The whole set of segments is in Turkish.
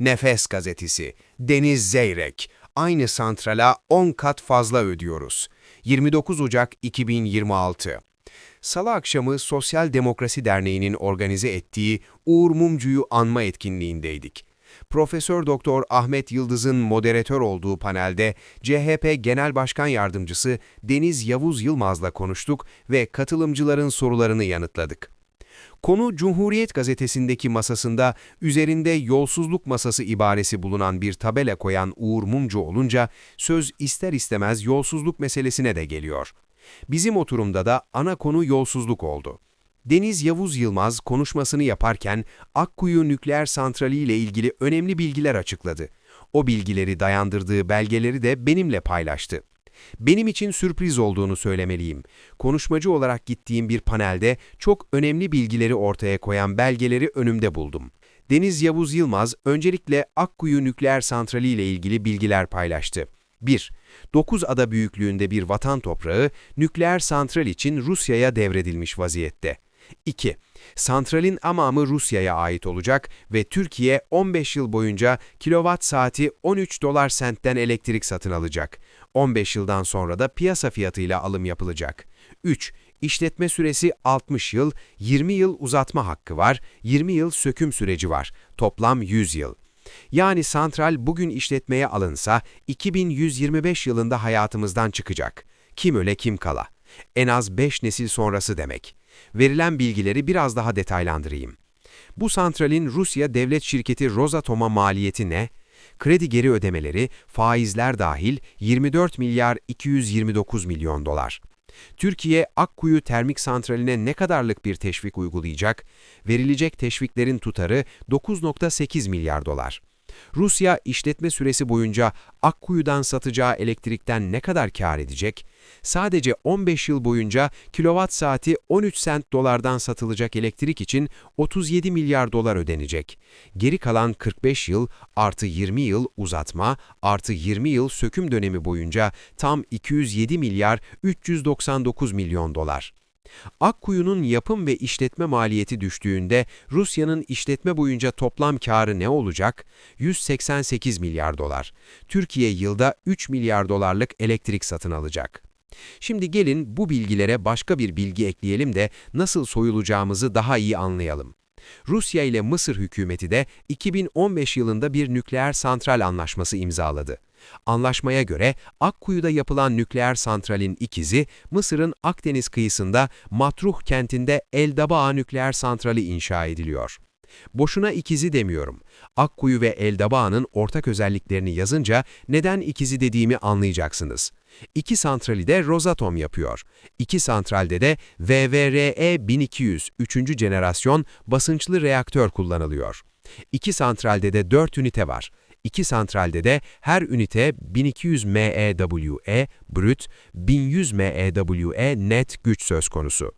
Nefes gazetesi, Deniz Zeyrek, aynı santrala 10 kat fazla ödüyoruz. 29 Ocak 2026 Salı akşamı Sosyal Demokrasi Derneği'nin organize ettiği Uğur Mumcu'yu anma etkinliğindeydik. Profesör Doktor Ahmet Yıldız'ın moderatör olduğu panelde CHP Genel Başkan Yardımcısı Deniz Yavuz Yılmaz'la konuştuk ve katılımcıların sorularını yanıtladık. Konu Cumhuriyet gazetesindeki masasında üzerinde yolsuzluk masası ibaresi bulunan bir tabela koyan Uğur Mumcu olunca söz ister istemez yolsuzluk meselesine de geliyor. Bizim oturumda da ana konu yolsuzluk oldu. Deniz Yavuz Yılmaz konuşmasını yaparken Akkuyu nükleer santrali ile ilgili önemli bilgiler açıkladı. O bilgileri dayandırdığı belgeleri de benimle paylaştı. Benim için sürpriz olduğunu söylemeliyim. Konuşmacı olarak gittiğim bir panelde çok önemli bilgileri ortaya koyan belgeleri önümde buldum. Deniz Yavuz Yılmaz öncelikle Akkuyu nükleer santrali ile ilgili bilgiler paylaştı. 1. 9 ada büyüklüğünde bir vatan toprağı nükleer santral için Rusya'ya devredilmiş vaziyette. 2. Santralin amamı Rusya'ya ait olacak ve Türkiye 15 yıl boyunca kilowatt saati 13 dolar sentten elektrik satın alacak. 15 yıldan sonra da piyasa fiyatıyla alım yapılacak. 3. İşletme süresi 60 yıl, 20 yıl uzatma hakkı var, 20 yıl söküm süreci var. Toplam 100 yıl. Yani santral bugün işletmeye alınsa 2125 yılında hayatımızdan çıkacak. Kim öle kim kala. En az 5 nesil sonrası demek. Verilen bilgileri biraz daha detaylandırayım. Bu santralin Rusya devlet şirketi Rosatom'a maliyeti ne? Kredi geri ödemeleri, faizler dahil 24 milyar 229 milyon dolar. Türkiye, Akkuyu Termik Santrali'ne ne kadarlık bir teşvik uygulayacak? Verilecek teşviklerin tutarı 9.8 milyar dolar. Rusya işletme süresi boyunca Akkuyu'dan satacağı elektrikten ne kadar kar edecek? Sadece 15 yıl boyunca kilowatt saati 13 sent dolardan satılacak elektrik için 37 milyar dolar ödenecek. Geri kalan 45 yıl artı 20 yıl uzatma artı 20 yıl söküm dönemi boyunca tam 207 milyar 399 milyon dolar. Akkuyu'nun yapım ve işletme maliyeti düştüğünde Rusya'nın işletme boyunca toplam karı ne olacak? 188 milyar dolar. Türkiye yılda 3 milyar dolarlık elektrik satın alacak. Şimdi gelin bu bilgilere başka bir bilgi ekleyelim de nasıl soyulacağımızı daha iyi anlayalım. Rusya ile Mısır hükümeti de 2015 yılında bir nükleer santral anlaşması imzaladı. Anlaşmaya göre Akkuyu'da yapılan nükleer santralin ikizi Mısır'ın Akdeniz kıyısında Matruh kentinde Eldabaa nükleer santrali inşa ediliyor. Boşuna ikizi demiyorum. Akkuyu ve Eldabaa'nın ortak özelliklerini yazınca neden ikizi dediğimi anlayacaksınız. İki santrali de Rosatom yapıyor. İki santralde de VVRE 1200 3. jenerasyon basınçlı reaktör kullanılıyor. İki santralde de 4 ünite var. İki santralde de her ünite 1200 MeWe brüt, 1100 MeWe net güç söz konusu.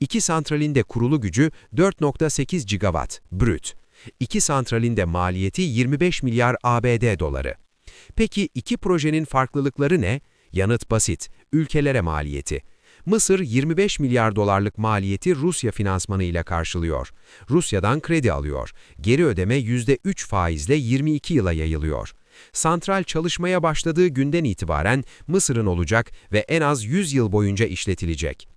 İki santralin de kurulu gücü 4.8 gigawatt brüt. İki santralin de maliyeti 25 milyar ABD doları. Peki iki projenin farklılıkları ne? Yanıt basit, ülkelere maliyeti. Mısır 25 milyar dolarlık maliyeti Rusya finansmanı ile karşılıyor. Rusya'dan kredi alıyor. Geri ödeme %3 faizle 22 yıla yayılıyor. Santral çalışmaya başladığı günden itibaren Mısır'ın olacak ve en az 100 yıl boyunca işletilecek.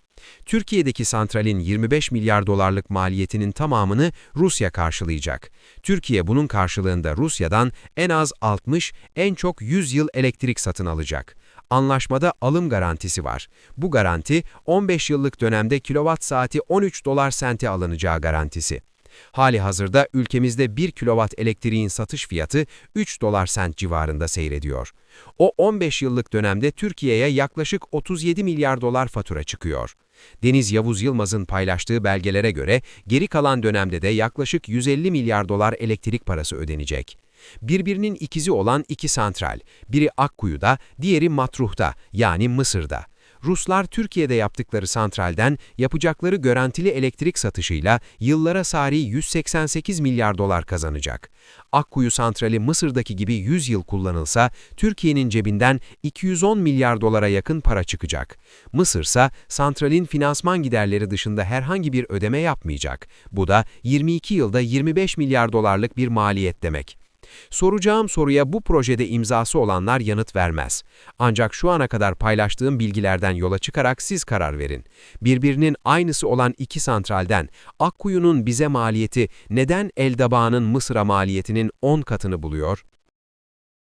Türkiye'deki santralin 25 milyar dolarlık maliyetinin tamamını Rusya karşılayacak. Türkiye bunun karşılığında Rusya'dan en az 60, en çok 100 yıl elektrik satın alacak. Anlaşmada alım garantisi var. Bu garanti 15 yıllık dönemde kilowatt saati 13 dolar sente alınacağı garantisi. Hali hazırda ülkemizde 1 kilowatt elektriğin satış fiyatı 3 dolar sent civarında seyrediyor. O 15 yıllık dönemde Türkiye'ye yaklaşık 37 milyar dolar fatura çıkıyor. Deniz Yavuz Yılmaz'ın paylaştığı belgelere göre geri kalan dönemde de yaklaşık 150 milyar dolar elektrik parası ödenecek. Birbirinin ikizi olan iki santral, biri Akkuyu'da, diğeri Matruh'ta yani Mısır'da. Ruslar Türkiye'de yaptıkları santralden yapacakları garantili elektrik satışıyla yıllara sari 188 milyar dolar kazanacak. Akkuyu santrali Mısır'daki gibi 100 yıl kullanılsa Türkiye'nin cebinden 210 milyar dolara yakın para çıkacak. Mısır ise santralin finansman giderleri dışında herhangi bir ödeme yapmayacak. Bu da 22 yılda 25 milyar dolarlık bir maliyet demek. Soracağım soruya bu projede imzası olanlar yanıt vermez. Ancak şu ana kadar paylaştığım bilgilerden yola çıkarak siz karar verin. Birbirinin aynısı olan iki santralden Akkuyu'nun bize maliyeti neden Eldabağ'ın Mısır'a maliyetinin 10 katını buluyor?